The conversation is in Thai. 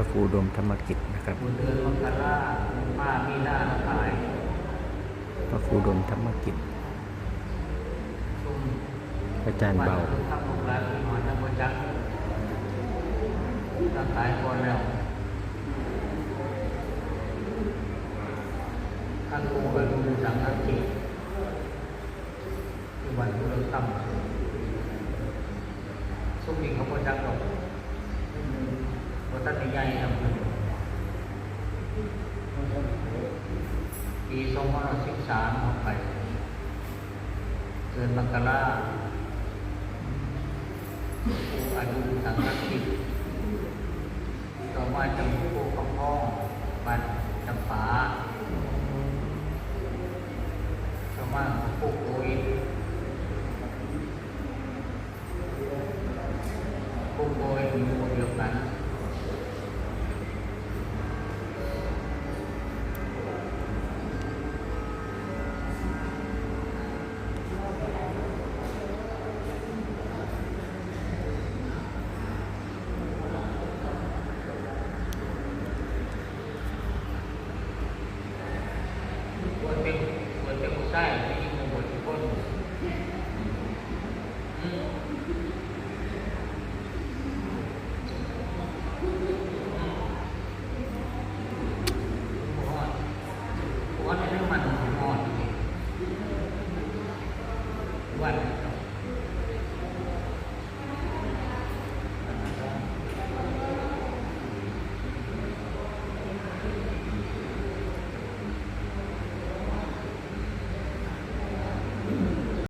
ระครูอุดมธรรมกิจนะครับบุญเดือนมกราป้ามีหน้าขายพระครูอุดมธรรมกิจชุ่มอาจารย์เบาทำบุญแล้วนอนทั้งบนจักร่างกายก่อนแล้วท่านครูกับลุงสังฆกิจที่วันที่เราทำสุ่มนี้เขาบนจักหรอก ว่าท่านใหญ่ทำอยู่ปีสองพันสิบสามออกไปเดือนมกราอายุสังกัดติดต่อมาจำผู้คำพ้อบันจำปาต่อมาผู้โอยผู้โอยอยู่เดียวกัน ใช่ไม่กินขนมที่ก้นวันเรื่องมันหอมวัน